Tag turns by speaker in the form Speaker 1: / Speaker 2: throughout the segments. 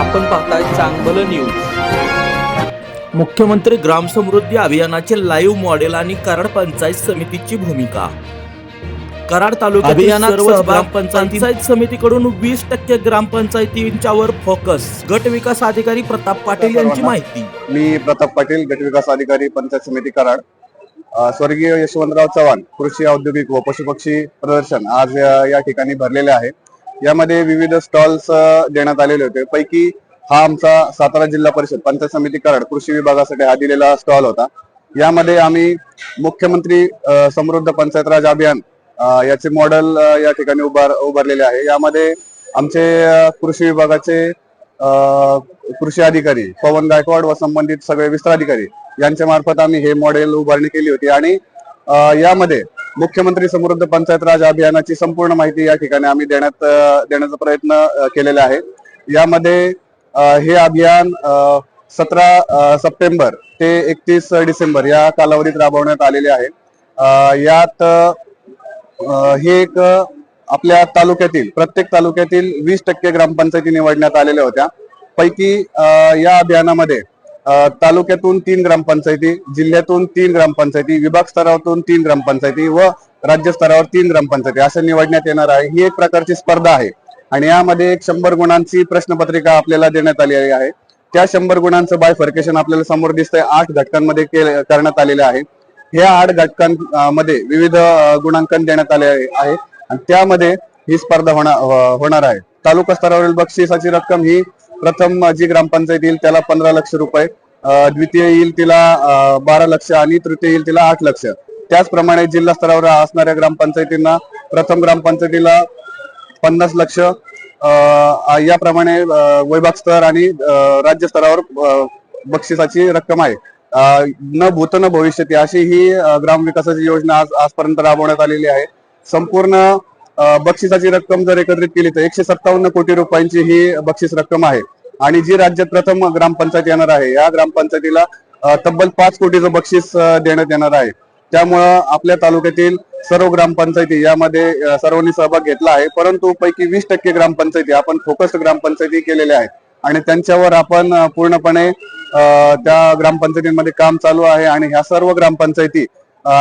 Speaker 1: आपण पाहताय चांगलं न्यूज मुख्यमंत्री ग्राम समृद्धी अभियानाचे लाईव्ह मॉडेल आणि कराड पंचायत समितीची भूमिका. कराड तालुक्यात
Speaker 2: अभियानात
Speaker 1: सर्व ग्रामपंचायत समितीकडून वीस टक्के ग्रामपंचायतींच्या वर फोकस गट विकास अधिकारी प्रताप पाटील यांची माहिती.
Speaker 3: मी प्रताप पाटील गटविकास अधिकारी पंचायत समिती कराड. स्वर्गीय यशवंतराव चव्हाण कृषी औद्योगिक व पशुपक्षी प्रदर्शन आज या ठिकाणी भरलेले आहे. यामध्ये विविध स्टॉल्स देण्यात आलेले होते. पैकी हा आमचा सातारा जिल्हा परिषद पंचायत समिती कराड कृषी विभागासाठी हा दिलेला स्टॉल होता. यामध्ये आम्ही मुख्यमंत्री समृद्ध पंचायत राज अभियान याचे मॉडेल या ठिकाणी उभार उभारलेले आहे. यामध्ये आमचे कृषी विभागाचे कृषी अधिकारी पवन गायकवाड व संबंधित सगळे विस्तार अधिकारी यांच्या मार्फत आम्ही हे मॉडेल उभारणी केली होती. आणि यामध्ये मुख्यमंत्री समृद्ध पंचायत राज अभियानाची संपूर्ण माहिती या ठिकाणी आम्ही देण्यात देण्याचा प्रयत्न केलेला आहे. यामध्ये हे अभियान सतरा सप्टेंबर ते एकतीस डिसेंबर या कालावधीत राबवण्यात आलेले आहे. यात हे एक आपल्या तालुक्यातील प्रत्येक तालुक्यातील वीस टक्के ग्रामपंचायती निवडण्यात आलेल्या होत्या. पैकी या अभियानामध्ये तालुक्यातून तीन ग्रामपंचायती जिल्ह्यातून तीन ग्रामपंचायती विभाग स्तरावरून तीन ग्रामपंचायती व राज्य स्तरावर तीन ग्रामपंचायती असं निवडण्यात येणार आहे. ही एक प्रकारची स्पर्धा आहे. आणि यामध्ये एक शंभर गुणांची प्रश्नपत्रिका आपल्याला देण्यात आलेली आहे. त्या शंभर गुणांचं बायफर्केशन आपल्याला समोर दिसतंय. आठ घटकांमध्ये केले- करण्यात आलेलं आहे ह्या आठ घटकांमध्ये विविध गुणांकन देण्यात आले आहे. आणि त्यामध्ये ही स्पर्धा होणार होणार आहे. तालुका स्तरावरील बक्षिसाची रक्कम ही प्रथम जी ग्रामपंचायत येईल त्याला पंधरा लक्ष रुपये द्वितीय येईल तिला बारा लक्ष आणि तृतीय येईल तिला आठ लक्ष. त्याचप्रमाणे जिल्हा स्तरावर असणाऱ्या ग्रामपंचायतींना प्रथम ग्रामपंचायतीला पन्नास लक्ष याप्रमाणे वैभाग स्तर आणि राज्य स्तरावर बक्षिसाची रक्कम आहे. न भूत न भविष्यती अशी ही ग्रामविकासाची योजना आज आजपर्यंत राबवण्यात आलेली आहे. संपूर्ण बक्षिसाची रक्कम जर एकत्रित केली तर एकशे सत्तावन्न कोटी रुपयांची ही बक्षीस रक्कम आहे. आणि जी राज्यात प्रथम ग्रामपंचायत येणार आहे या ग्रामपंचायतीला तब्बल पाच कोटीचं बक्षीस देण्यात येणार आहे. त्यामुळं आपल्या तालुक्यातील सर्व ग्रामपंचायती यामध्ये सर्वांनी सहभाग घेतला आहे. परंतु पैकी वीस टक्के ग्रामपंचायती आपण फोकस्ड ग्रामपंचायती केलेल्या आहेत. आणि त्यांच्यावर आपण पूर्णपणे त्या ग्रामपंचायतीमध्ये काम चालू आहे. आणि ह्या सर्व ग्रामपंचायती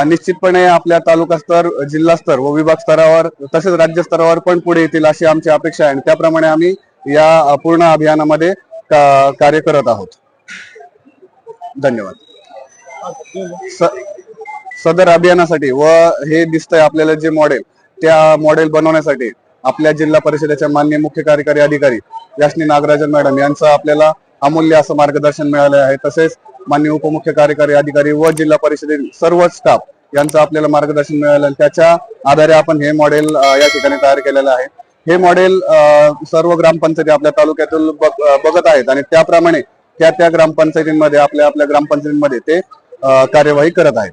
Speaker 3: निश्चितपणे आपल्या तालुका स्तर जिल्हा स्तर व विभाग स्तरावर तसेच राज्य स्तरावर पण पुढे येतील अशी आमची अपेक्षा आहे. आणि त्याप्रमाणे आम्ही या पूर्ण अभियानामध्ये का- कार्य करत आहोत. धन्यवाद. सदर अभियानासाठी व हे दिसतंय आपल्याला जे मॉडेल त्या मॉडेल बनवण्यासाठी आपल्या जिल्हा परिषदेच्या मान्य मुख्य कार्यकारी अधिकारी याशनी नागराजन मॅडम यांचं आपल्याला अमूल्य असं मार्गदर्शन मिळालं आहे. तसेच मान्य उपमुख्य कार्यकारी अधिकारी व जिल्हा परिषदेतील सर्व स्टाफ यांचं आपल्याला मार्गदर्शन मिळालं त्याच्या आधारे आपण हे मॉडेल या ठिकाणी तयार केलेलं आहे. हे मॉडेल सर्व ग्रामपंचायती आपल्या तालुक्यातून बघ- बघत आहेत आणि त्याप्रमाणे त्या त्या ग्रामपंचायतींमध्ये आपल्या आपल्या ग्रामपंचायतींमध्ये ते कार्यवाही करत आहेत.